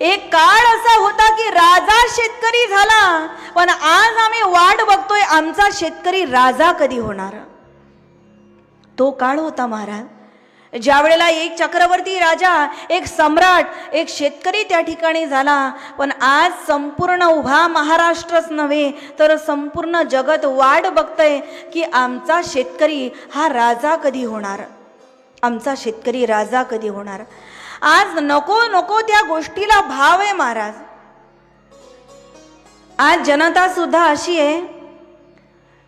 एक काळ असा होता की राजा शेतकरी झाला. पण आज आम्ही वाट बघतोय आमचा शेतकरी राजा कधी होणार? तो काळ होता महाराज ज्या वेळेला एक चक्रवर्ती राजा एक सम्राट एक शेतकरी त्या ठिकाणी झाला. पण आज संपूर्ण उभा महाराष्ट्रच नव्हे तर संपूर्ण जगत वाट बघतंय की आमचा शेतकरी हा राजा कधी होणार? आमचा शेतकरी राजा कधी होणार? आज नको नको त्या गोष्टीला भाव आहे महाराज. आज जनता सुद्धा अशी आहे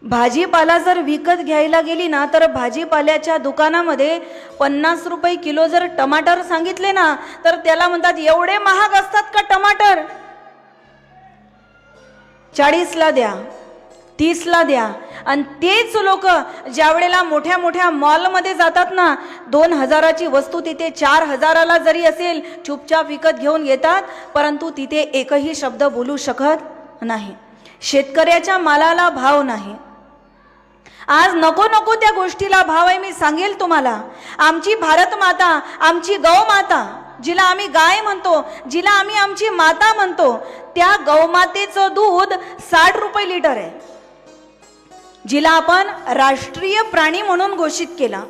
भाजीपाला जर विकत घ्यायला गेली ना तर भाजीपाल्याच्या दुकानामध्ये पन्नास रुपये किलो जर टमाटर सांगितले ना तर त्याला म्हणतात एवढे महाग असतात का टमाटर? चाळीसला द्या. तीसला द्या. आणि तेच लोक ज्या वेळेला मोठ्या मोठ्या मॉलमध्ये जातात ना दोन हजाराची वस्तू तिथे चार हजाराला जरी असेल चुपचाप विकत घेऊन येतात परंतु तिथे एकही शब्द बोलू शकत नाही. शेतकऱ्याच्या मालाला भाव नाही. आज नको नको त्या गोष्टीला भाव आहे मी सांगेल तुम्हाला. आमची भारत माता आमची गौ माता जिला आम्ही गाय म्हणतो जिला आम्ही आमची माता म्हणतो त्या गौमातेचं दूध साठ रुपये लिटर आहे. जिला आपण राष्ट्रीय प्राणी म्हणून घोषित केला.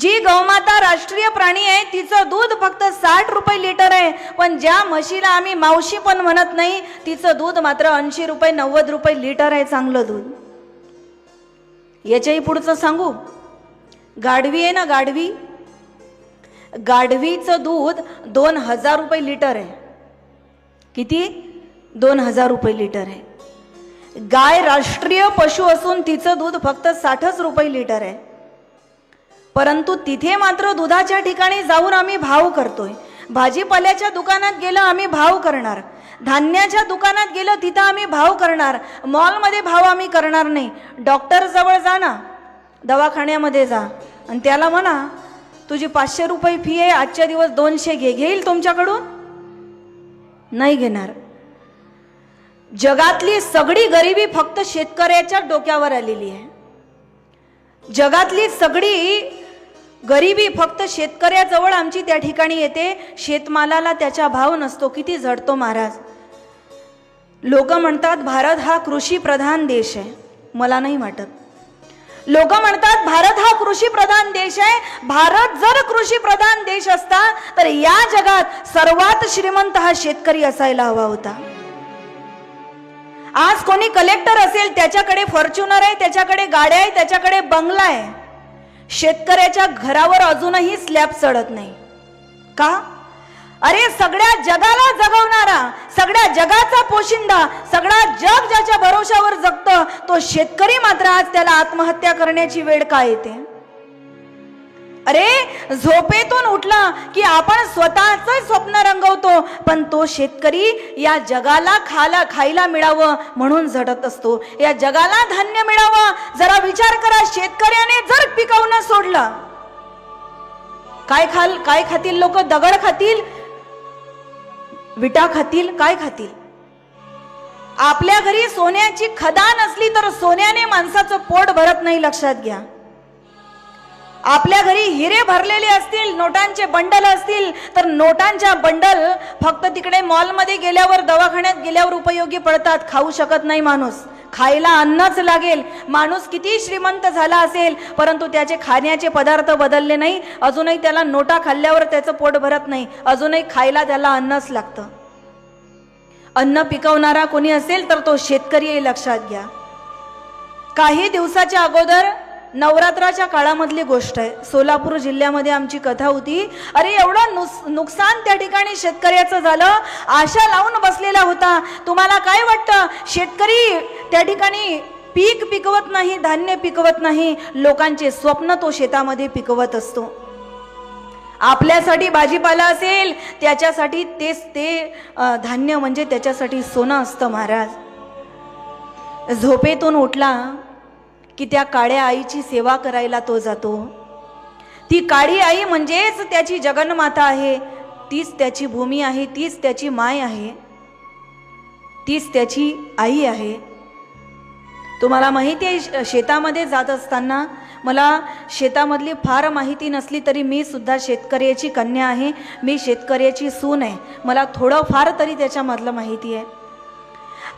जी गौमाता राष्ट्रीय प्राणी आहे तिचं दूध फक्त साठ रुपये लिटर आहे. पण ज्या म्हशीला आम्ही मावशी पण म्हणत नाही तिचं दूध मात्र ऐंशी रुपये नव्वद रुपये लिटर आहे चांगलं दूध. याच्याही पुढचं सांगू. गाढवी आहे ना गाढवी? गाढवीचं दूध दोन हजार रुपये लिटर आहे. किती? दोन हजार रुपये लिटर आहे. गाय राष्ट्रीय पशु असून तिचं दूध फक्त साठच रुपये लिटर आहे. परंतु तिथे मात्र दुधाच्या ठिकाणी जाऊन आम्ही भाव करतोय. भाजीपाल्याच्या दुकानात गेलं आम्ही भाव करणार. धान्याच्या दुकानात गेलं तिथं आम्ही भाव करणार. मॉलमध्ये भाव आम्ही करणार नाही. डॉक्टरजवळ जा ना. दवाखान्यामध्ये जा. आणि त्याला म्हणा तुझी पाचशे रुपये फी आहे आजच्या दिवस दोनशे घे. घेईल तुमच्याकडून? नाही घेणार. जगातली सगळी गरिबी फक्त शेतकऱ्याच्या डोक्यावर आलेली आहे. जगातली सगळी गरिबी फक्त शेतकऱ्याजवळ आमची त्या ठिकाणी येते. शेतमालाला त्याचा भाव नसतो. किती झडतो महाराज. लोक म्हणतात भारत हा कृषी प्रधान देश आहे. मला नाही वाटत. लोक म्हणतात भारत हा कृषी प्रधान देश आहे. भारत जर कृषी प्रधान देश असता तर या जगात सर्वात श्रीमंत हा शेतकरी असायला हवा होता. आज कोणी कलेक्टर असेल त्याच्याकडे फॉर्च्युनर आहे त्याच्याकडे गाड्या आहे त्याच्याकडे बंगला आहे. शेतकऱ्याच्या घरावर अजूनही स्लॅब चढत नाही. का? अरे सगळ्या जगाला जगवणारा सगळ्या जगाचा पोशिंदा सगळा जग ज्याच्या भरोशावर जगतं तो शेतकरी मात्र आज त्याला आत्महत्या करण्याची वेळ का येते? अरे झोपेतून उठला की आपण स्वतःच स्वप्न रंगवतो पण तो शेतकरी या जगाला खाला खायला मिळावं म्हणून झटत असतो. या जगाला धान्य मिळावं. जरा विचार करा शेतकऱ्याने जर पिकवणं सोडलं काय खाल काय खातील लोक? दगड खातील? विटा खातील? काय खातील? आपल्या घरी सोन्याची खदान असली तर सोन्याने माणसाचं पोट भरत नाही लक्षात घ्या. आपल्या घरी हिरे भरलेले असतील नोटांचे बंडल असतील तर नोटांच्या बंडल फक्त तिकडे मॉलमध्ये गेल्यावर दवाखान्यात गेल्यावर उपयोगी पडतात. खाऊ शकत नाही माणूस. खायला अन्नच लागेल. माणूस किती श्रीमंत झाला असेल परंतु त्याचे खाण्याचे पदार्थ बदलले नाही. अजूनही त्याला नोटा खाल्ल्यावर त्याचं पोट भरत नाही. अजूनही खायला त्याला अन्नच लागतं. अन्न पिकवणारा कोणी असेल तर तो शेतकरी लक्षात घ्या. काही दिवसाच्या अगोदर नवरात्राच्या काळामधली गोष्ट आहे. सोलापूर जिल्ह्यामध्ये आमची कथा होती अरे एवढं नुस नुकसान त्या ठिकाणी शेतकऱ्याचं झालं आशा लावून बसलेला होता. तुम्हाला काय वाटतं? शेतकरी त्या ठिकाणी पीक पिकवत नाही धान्य पिकवत नाही लोकांचे स्वप्न तो शेतामध्ये पिकवत असतो. आपल्यासाठी भाजीपाला असेल त्याच्यासाठी तेच ते धान्य म्हणजे त्याच्यासाठी सोनं असतं महाराज. झोपेतून उठला की त्या काळ्या आईची सेवा करायला तो जातो. ती काळी आई म्हणजेच त्याची जगन्माता आहे. तीच त्याची भूमी आहे तीच त्याची माय आहे. तीच त्याची आई आहे. तुम्हाला माहिती आहे श- शेतामध्ये जात असताना मला शेतामधली फार माहिती नसली तरी मी सुद्धा शेतकऱ्याची कन्या आहे. मी शेतकऱ्याची सून आहे. मला थोडं फार तरी त्याच्यामधलं माहिती आहे.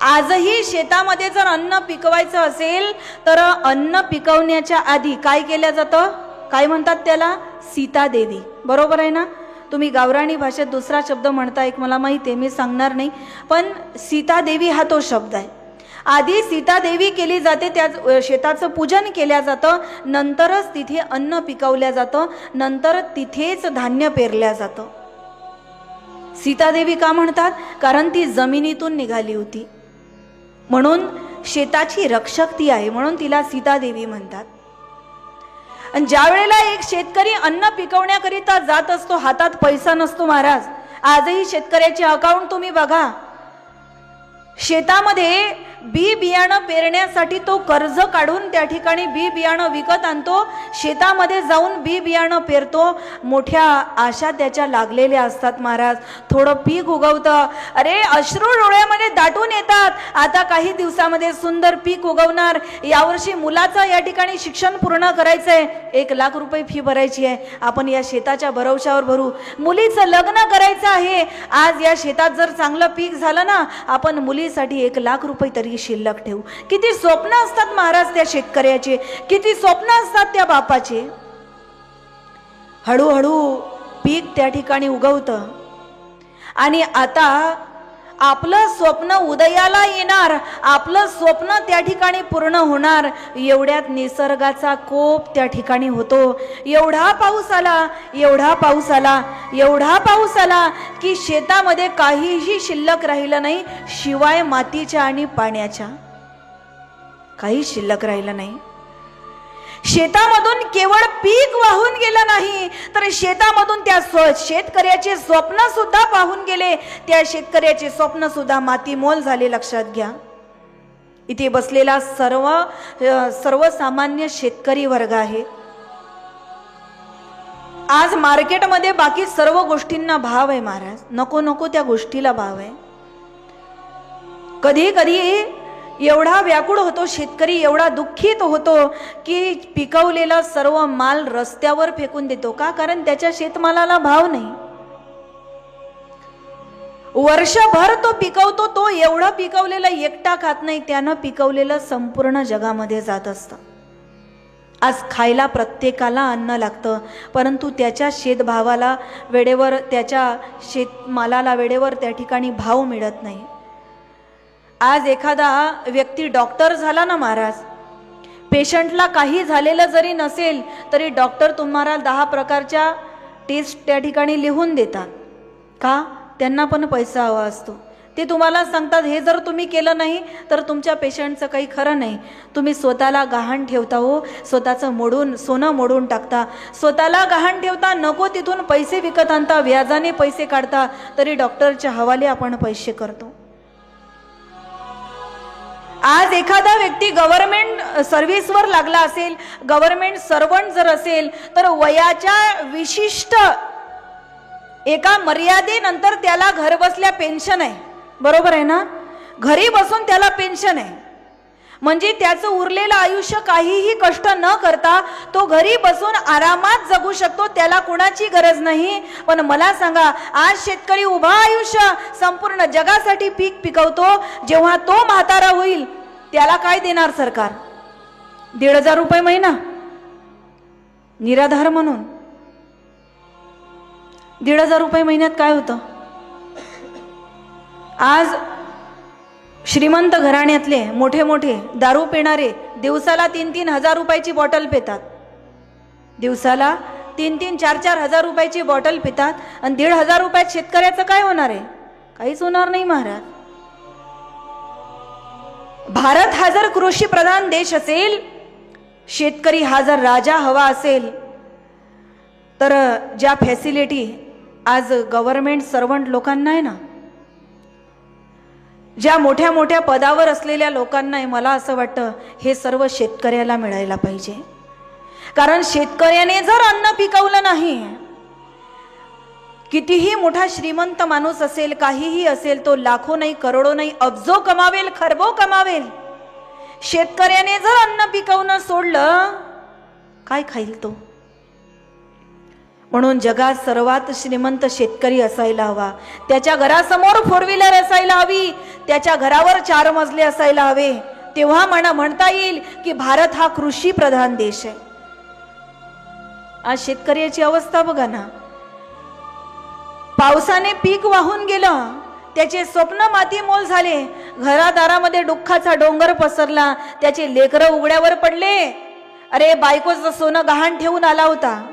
आजही शेतामध्ये जर अन्न पिकवायचं असेल तर अन्न पिकवण्याच्या आधी काय केलं जातं? काय म्हणतात त्याला? सीता देवी. बरोबर आहे ना? तुम्ही गावराणी भाषेत दुसरा शब्द म्हणता एक मला माहिती आहे मी सांगणार नाही. पण सीता देवी हा तो शब्द आहे. आधी सीतादेवी केली जाते त्या शेताचं पूजन केल्या जातं नंतरच तिथे अन्न पिकवल्या जातं नंतर तिथेच धान्य पेरल्या जातं. सीतादेवी का म्हणतात? कारण ती जमिनीतून निघाली होती. म्हणून शेताची रक्षक ती आहे म्हणून तिला सीतादेवी म्हणतात. आणि ज्या वेळेला एक शेतकरी अन्न पिकवण्याकरिता जात असतो हातात पैसा नसतो महाराज. आजही शेतकऱ्याचे अकाउंट तुम्ही बघा. शेतामध्ये बी बियाणं पेरण्यासाठी तो कर्ज काढून त्या ठिकाणी बी बियाणं विकत आणतो. शेतामध्ये जाऊन बी बियाणं पेरतो. मोठ्या आशा त्याच्या लागलेल्या असतात महाराज. थोडं पीक उगवतं. अरे अश्रू डोळ्यामध्ये दाटून येतात. आता काही दिवसामध्ये सुंदर पीक उगवणार. यावर्षी मुलाचं या ठिकाणी शिक्षण पूर्ण करायचं आहे एक लाख रुपये फी भरायची आहे. आपण या शेताच्या भरवशावर भरू. मुलीचं लग्न करायचं आहे. आज या शेतात जर चांगलं पीक झालं ना आपण मुलीसाठी एक लाख रुपये तरी शिल्लक ठेवू. किती स्वप्न असतात महाराज त्या शेतकऱ्याचे. किती स्वप्न असतात त्या बापाचे. हळूहळू पीक त्या ठिकाणी उगवतं. आणि आता आपलं स्वप्न उदयाला येणार आपलं स्वप्न त्या ठिकाणी पूर्ण होणार. एवढ्यात निसर्गाचा कोप त्या ठिकाणी होतो. एवढा पाऊस आला एवढा पाऊस आला एवढा पाऊस आला की शेतामध्ये काहीही शिल्लक राहिलं नाही शिवाय मातीच्या आणि पाण्याच्या. काही शिल्लक राहिलं नाही. शेतामधून केवळ पीक वाहून गेलं नाही तर शेतामधून त्या स्व शेतकऱ्याचे स्वप्न सुद्धा वाहून गेले. त्या शेतकऱ्याचे स्वप्न सुद्धा मातीमोल झाले लक्षात घ्या. इथे बसलेला सर्व सर्वसामान्य शेतकरी वर्ग आहे. आज मार्केटमध्ये बाकी सर्व गोष्टींना भाव आहे महाराज. नको नको त्या गोष्टीला भाव आहे. कधी कधी एवढा व्याकुळ होतो शेतकरी एवढा दुःखित होतो की पिकवलेला सर्व माल रस्त्यावर फेकून देतो. का? कारण त्याच्या शेतमालाला भाव नाही. वर्षभर तो पिकवतो तो एवढं पिकवलेलं एकटा खात नाही त्यानं पिकवलेलं संपूर्ण जगामध्ये जात असतं. आज खायला प्रत्येकाला अन्न लागतं परंतु त्याच्या शेतभावाला वेळेवर त्याच्या शेतमालाला वेळेवर त्या ठिकाणी भाव मिळत नाही. आज एखादा व्यक्ती डॉक्टर झाला ना महाराज? पेशंटला काही झालेलं जरी नसेल तरी डॉक्टर तुम्हाला दहा प्रकारच्या टेस्ट त्या ठिकाणी लिहून देतात. का? त्यांना पण पैसा हवा असतो. ते तुम्हाला सांगतात हे जर तुम्ही केलं नाही तर तुमच्या पेशंटचं काही खरं नाही. तुम्ही स्वतःला गहाण ठेवता हो स्वतःचं मोडून सोनं मोडून टाकता. स्वतःला गहाण ठेवता नको तिथून पैसे विकत आणता व्याजाने पैसे काढता तरी डॉक्टरच्या हवाले आपण पैसे करतो. आज एखादा व्यक्ती गव्हर्नमेंट सर्व्हिसवर लागला असेल गव्हर्नमेंट सर्वंट जर असेल तर वयाच्या विशिष्ट एका मर्यादेनंतर त्याला घर बसल्या पेन्शन आहे. बरोबर आहे ना? घरी बसून त्याला पेन्शन आहे. म्हणजे त्याचं उरलेलं आयुष्य काहीही कष्ट न करता तो घरी बसून आरामात जगू शकतो त्याला कुणाची गरज नाही. पण मला सांगा आज शेतकरी उभा आयुष्य संपूर्ण जगासाठी पीक पिकवतो जेव्हा तो म्हातारा होईल त्याला काय देणार सरकार? दीड हजार रुपये महिना. निराधार म्हणून. दीड हजार रुपये महिन्यात काय होतं? आज श्रीमंत घराण्यातले मोठे मोठे दारू पिणारे दिवसाला तीन तीन हजार रुपयाची बॉटल पितात. दिवसाला तीन तीन चार चार हजार रुपयाची बॉटल पितात आणि दीड हजार रुपयात शेतकऱ्याचं काय होणार आहे? काहीच होणार नाही महाराज. भारत हा जर कृषी प्रधान देश असेल शेतकरी हा जर राजा हवा असेल तर ज्या फॅसिलिटी आज गव्हर्मेंट सर्वंट लोकांना आहे ना ज्या मोठ्या मोठ्या पदावर असलेल्या लोकांना आहे मला असं वाटतं हे सर्व शेतकऱ्याला मिळायला पाहिजे. कारण शेतकऱ्याने जर अन्न पिकवलं नाही कितीही मोठा श्रीमंत माणूस असेल काहीही असेल तो लाखो नाही करोडो नाही अब्जो कमावेल खरबो कमावेल. शेतकऱ्याने जर अन्न पिकवणं सोडलं काय खाईल तो? म्हणून जगात सर्वात श्रीमंत शेतकरी असायला हवा. त्याच्या घरासमोर फोर व्हीलर असायला हवी. त्याच्या घरावर चार मजले असायला हवे. तेव्हा म्हणा म्हणता येईल की भारत हा कृषी प्रधान देश आहे. आज शेतकऱ्याची अवस्था बघा ना. पावसाने पीक वाहून गेलं. त्याचे स्वप्न मातीमोल झाले. घरादारामध्ये दुःखाचा डोंगर पसरला. त्याचे लेकरं उघड्यावर पडले. अरे बायकोचं सोनं गहाण ठेवून आला होता.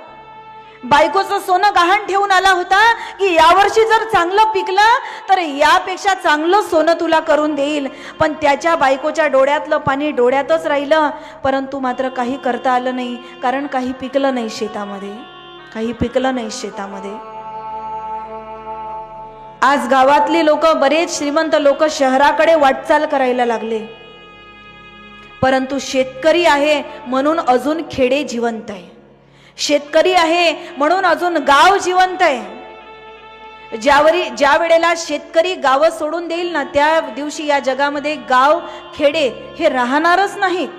बायकोचं सोनं गहाण ठेवून आला होता की यावर्षी जर चांगलं पिकलं तर यापेक्षा चांगलं सोनं तुला करून देईल. पण त्याच्या बायकोच्या डोळ्यातलं पाणी डोळ्यातच राहिलं. परंतु मात्र काही करता आलं नाही कारण काही पिकलं नाही शेतामध्ये. काही पिकलं नाही शेतामध्ये. आज गावातले लोक बरेच श्रीमंत लोक शहराकडे वाटचाल करायला लागले. परंतु शेतकरी आहे म्हणून अजून खेडे जिवंत आहे. शेतकरी आहे म्हणून अजून गाव जिवंत आहे. ज्यावरी ज्या वेळेला शेतकरी गावं सोडून देईल ना त्या दिवशी या जगामध्ये गाव खेडे हे राहणारच नाहीत.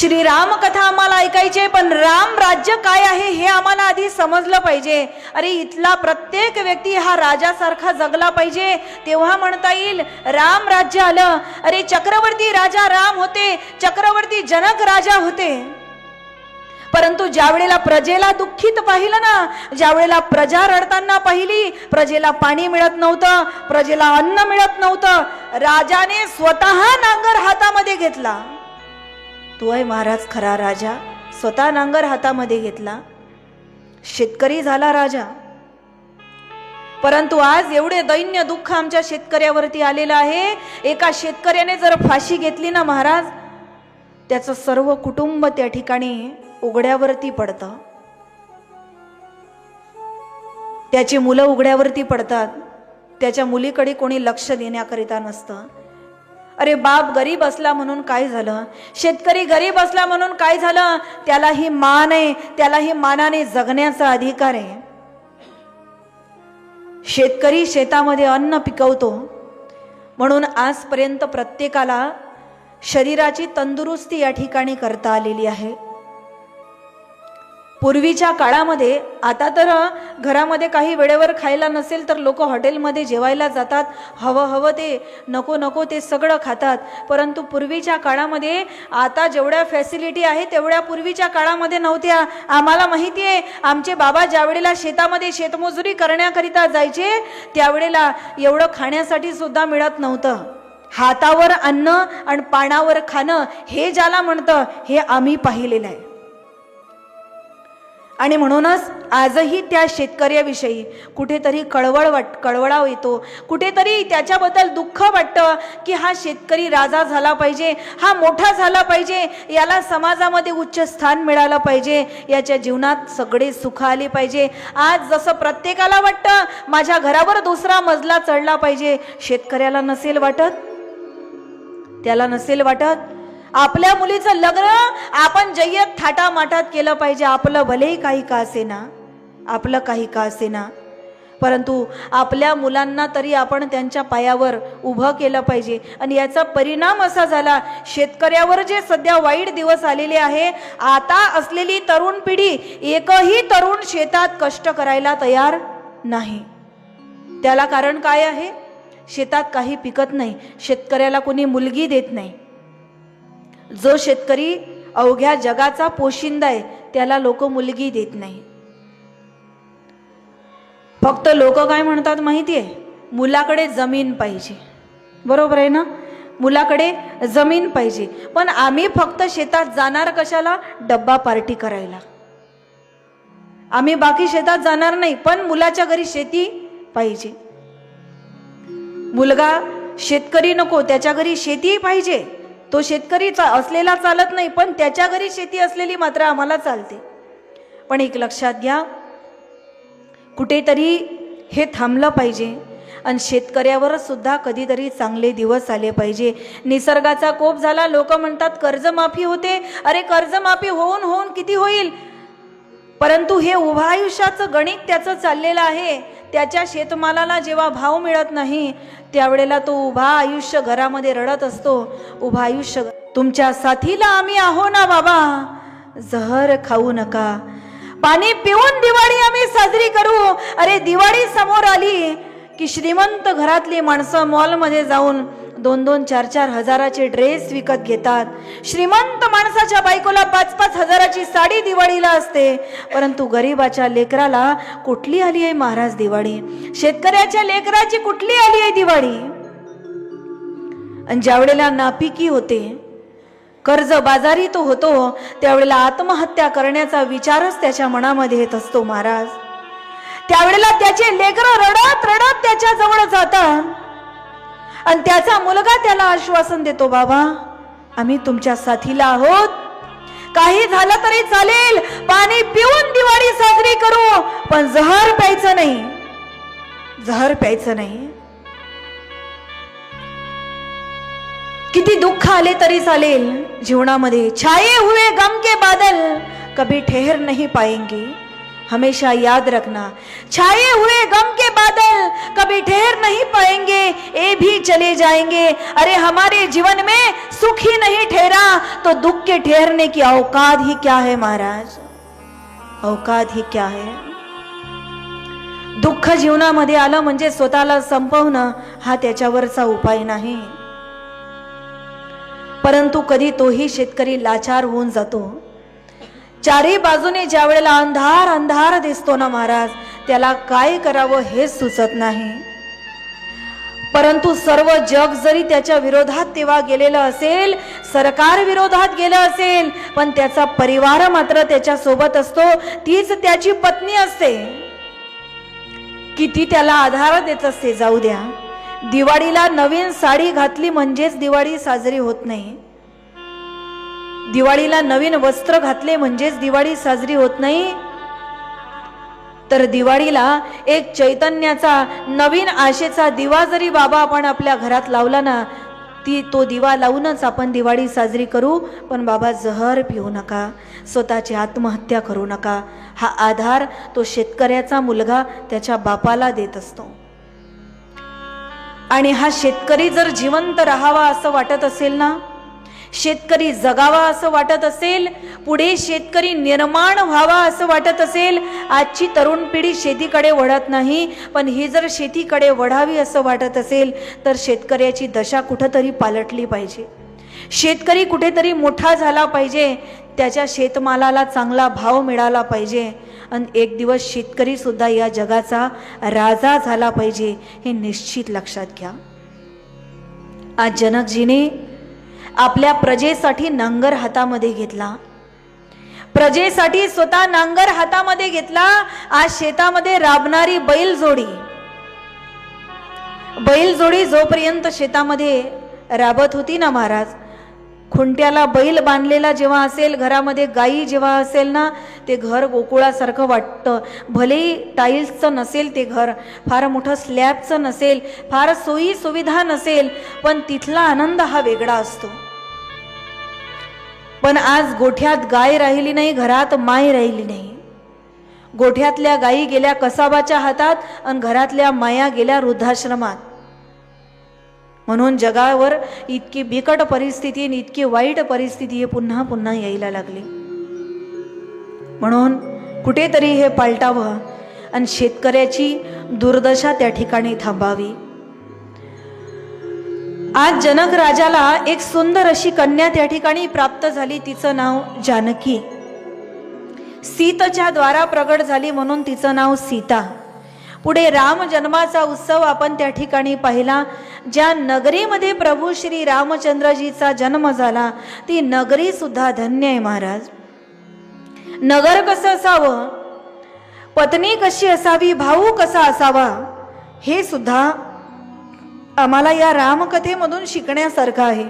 श्रीराम कथा आम्हाला ऐकायची पण राम राज्य काय आहे हे आम्हाला आधी समजलं पाहिजे. अरे इथला प्रत्येक व्यक्ती हा राजासारखा जगला पाहिजे. तेव्हा म्हणता येईल राम राज्य आलं. अरे चक्रवर्ती राजा राम होते चक्रवर्ती जनक राजा होते. परंतु ज्यावेळेला प्रजेला दुःखित पाहिलं ना ज्यावेळेला प्रजा रडताना पाहिली प्रजेला पाणी मिळत नव्हतं प्रजेला अन्न मिळत नव्हतं राजाने स्वतः नांगर हातामध्ये घेतला. तू आहे महाराज खरा राजा स्वतः नांगर हातामध्ये घेतला. शेतकरी झाला राजा. परंतु आज एवढे दैन्य दुःख आमच्या शेतकऱ्यावरती आलेलं आहे. एका शेतकऱ्याने जर फाशी घेतली ना महाराज त्याचं सर्व कुटुंब त्या ठिकाणी उघड्यावरती पडतं. त्याची मुलं उघड्यावरती पडतात. त्याच्या मुलीकडे कोणी लक्ष देण्याकरिता नसतं. अरे बाप गरीब असला म्हणून काय झालं? शेतकरी गरीब असला म्हणून काय झालं? त्यालाही मान आहे त्यालाही मानाने जगण्याचा अधिकार आहे. शेतकरी शेतामध्ये अन्न पिकवतो. म्हणून आजपर्यंत प्रत्येकाला शरीराची तंदुरुस्ती या ठिकाणी करता आलेली आहे. पूर्वीच्या काळामध्ये आता तर घरामध्ये काही वेळेवर खायला नसेल तर लोक हॉटेलमध्ये जेवायला जातात. हवं हवं ते नको नको ते सगळं खातात. परंतु पूर्वीच्या काळामध्ये आता जेवढ्या फॅसिलिटी आहे तेवढ्या पूर्वीच्या काळामध्ये नव्हत्या. आम्हाला माहिती आहे आमचे बाबा ज्यावेळेला शेतामध्ये शेतमजुरी करण्याकरिता जायचे त्यावेळेला एवढं खाण्यासाठी सुद्धा मिळत नव्हतं. हातावर अन्न आणि पानावर खाणं हे ज्याला म्हणतं हे आम्ही पाहिलेलं आहे. आणि म्हणूनच आजही त्या शेतकऱ्याविषयी कुठेतरी कळवळ वाट कळवळाव येतो. कुठेतरी त्याच्याबद्दल दुःख वाटतं की हा शेतकरी राजा झाला पाहिजे हा मोठा झाला पाहिजे याला समाजामध्ये उच्च स्थान मिळालं पाहिजे याच्या जीवनात सगळे सुख आले पाहिजे. आज जसं प्रत्येकाला वाटतं माझ्या घरावर दुसरा मजला चढला पाहिजे. शेतकऱ्याला नसेल वाटत? त्याला नसेल वाटत? आपल्या मुलीचं लग्न आपण जय्यत थाटामाटात केलं पाहिजे. आपलं भलेही काही का असेना आपलं काही का असेना. परंतु आपल्या मुलांना तरी आपण त्यांच्या पायावर उभं केलं पाहिजे. आणि याचा परिणाम असा झाला शेतकऱ्यावर जे सध्या वाईट दिवस आलेले आहे आता असलेली तरुण पिढी एकही तरुण शेतात कष्ट करायला तयार नाही. त्याला कारण काय आहे? शेतात काही पिकत नाही. शेतकऱ्याला कोणी मुलगी देत नाही. जो शेतकरी अवघ्या जगाचा पोशिंदा आहे त्याला लोक मुलगी देत नाही. फक्त लोक काय म्हणतात माहिती आहे मुलाकडे जमीन पाहिजे. बरोबर आहे ना? मुलाकडे जमीन पाहिजे. पण आम्ही फक्त शेतात जाणार कशाला? डब्बा पार्टी करायला. आम्ही बाकी शेतात जाणार नाही पण मुलाच्या घरी शेती पाहिजे. मुलगा शेतकरी नको त्याच्या घरी शेती पाहिजे. तो शेतकरी चा- असलेला चालत नाही पण त्याच्या घरी शेती असलेली मात्र आम्हाला चालते. पण एक लक्षात घ्या कुठेतरी हे थांबलं पाहिजे आणि शेतकऱ्यावर सुद्धा कधीतरी चांगले दिवस आले पाहिजे. निसर्गाचा कोप झाला लोक म्हणतात कर्जमाफी होते. अरे कर्जमाफी होऊन होऊन किती होईल? परंतु हे उभा आयुष्याचं गणित त्याचं चाललेलं आहे. त्याच्या शेतमालाला जेव्हा भाव मिळत नाही त्यावेळेला तो उभा आयुष्य घरामध्ये रडत असतो. उभा आयुष्य तुमच्या साथीला आम्ही आहो ना बाबा जहर खाऊ नका. पाणी पिऊन दिवाळी आम्ही साजरी करू. अरे दिवाळी समोर आली की श्रीमंत घरातली माणसं मॉलमध्ये जाऊन दोन दोन चार चार हजाराचे ड्रेस विकत घेतात. श्रीमंत माणसाच्या बायकोला पाच पाच हजाराची साडी दिवाळीला असते. परंतु गरीबाच्या लेकराला कुठली आली आहे महाराज दिवाळी? शेतकऱ्याच्या लेकराची कुठली आली आहे दिवाळी? आणि ज्यावेळेला नापिकी होते कर्ज बाजारी तो होतो त्यावेळेला आत्महत्या करण्याचा विचारच त्याच्या मनामध्ये येत असतो महाराज. त्यावेळेला त्याचे लेकर रडत रडत त्याच्याजवळ जातात. आणि त्याचा मुलगा त्याला आश्वासन देतो बाबा आम्ही तुमच्या साथीला आहोत. काही झालं तरी चालेल. पाणी पिऊन दिवाळी साजरी करू. पण जहर प्यायचं नाही. जहर प्यायचं नाही. किती दुःख आले तरी चालेल. जीवनामध्ये छाये हुए गम के बादल कभी ठेहर नहीं पाएंगे. हमेशा याद रखना। छाए हुए गम के बादल कभी ढेर नहीं पाएंगे ये भी चले जाएंगे। अरे हमारे जीवन में सुख ही नहीं ठहरा तो दुख के ठहरने की औकात ही क्या है महाराज? औकात ही क्या है? दुःख जीवनामध्ये आलं म्हणजे स्वतःला संपवणं हा त्याच्यावरचा उपाय नाही. परंतु कधी तोही शेतकरी लाचार होऊन जातो. चारी बाजूने ज्या वेळेला अंधार अंधार दिसतो ना महाराज त्याला काय करावं हेच सुचत नाही. परंतु सर्व जग जरी त्याच्या विरोधात तेव्हा गेलेलं असेल सरकार विरोधात गेलं असेल पण त्याचा परिवार मात्र त्याच्या सोबत असतो तीच त्याची पत्नी असते. किती त्याला आधार देत असते जाऊ द्या. दिवाळीला नवीन साडी घातली म्हणजेच दिवाळी साजरी होत नाही. दिवाळीला नवीन वस्त्र घातले म्हणजेच दिवाळी साजरी होत नाही. तर दिवाळीला एक चैतन्याचा नवीन आशेचा दिवा जरी बाबा आपण आपल्या घरात लावला ना ती तो दिवा लावूनच आपण दिवाळी साजरी करू. पण बाबा जहर पिऊ नका स्वतःची आत्महत्या करू नका. हा आधार तो शेतकऱ्याचा मुलगा त्याच्या बापाला देत असतो. आणि हा शेतकरी जर जिवंत राहावा असं वाटत असेल ना शेतकरी जगावा असं वाटत असेल पुढे शेतकरी निर्माण व्हावा असं वाटत असेल आजची तरुण पिढी शेतीकडे वळत नाही पण ही जर शेतीकडे वढावी असं वाटत असेल तर शेतकऱ्याची दशा कुठंतरी पालटली पाहिजे. शेतकरी कुठेतरी मोठा झाला पाहिजे त्याच्या शेतमालाला चांगला भाव मिळाला पाहिजे. आणि एक दिवस शेतकरीसुद्धा या जगाचा राजा झाला पाहिजे हे निश्चित लक्षात घ्या. आज जनकजीने आपल्या प्रजेसाठी नांगर हातामध्ये घेतला. प्रजेसाठी स्वतः नांगर हातामध्ये घेतला. आज शेतामध्ये राबणारी बैलजोडी बैलजोडी जोपर्यंत शेतामध्ये राबत होती ना महाराज खुंट्याला बैल बांधलेला जेव्हा असेल घरामध्ये गाई जेव्हा असेल ना ते घर गोकुळासारखं वाटतं. भलेही टाईल्सचं नसेल ते घर फार मोठं स्लॅबचं नसेल फार सोयी सुविधा नसेल पण तिथला आनंद हा वेगळा असतो. पण आज गोठ्यात गाय राहिली नाही घरात माय राहिली नाही. गोठ्यातल्या गायी गेल्या कसाबाच्या हातात आणि घरातल्या माया गेल्या वृद्धाश्रमात. म्हणून जगावर इतकी बिकट परिस्थिती आणि इतकी वाईट परिस्थिती हे पुन्हा पुन्हा यायला लागली. म्हणून कुठेतरी हे पालटावं आणि शेतकऱ्याची दुर्दशा त्या ठिकाणी थांबावी. आज जनक राजाला एक सुंदर अशी कन्या त्या ठिकाणी प्राप्त झाली. तिचं नाव जानकी. सीतच्या द्वारा प्रगट झाली म्हणून तिचं नाव सीता. पुढे राम जन्माचा उत्सव आपण त्या ठिकाणी पाहिला. ज्या नगरीमध्ये प्रभू श्री रामचंद्रजीचा जन्म झाला ती नगरी सुद्धा धन्य आहे महाराज. नगर कसं असावं? पत्नी कशी असावी? भाऊ कसा असावा? हे सुद्धा आम्हाला या रामकथेमधून शिकण्यासारखं आहे.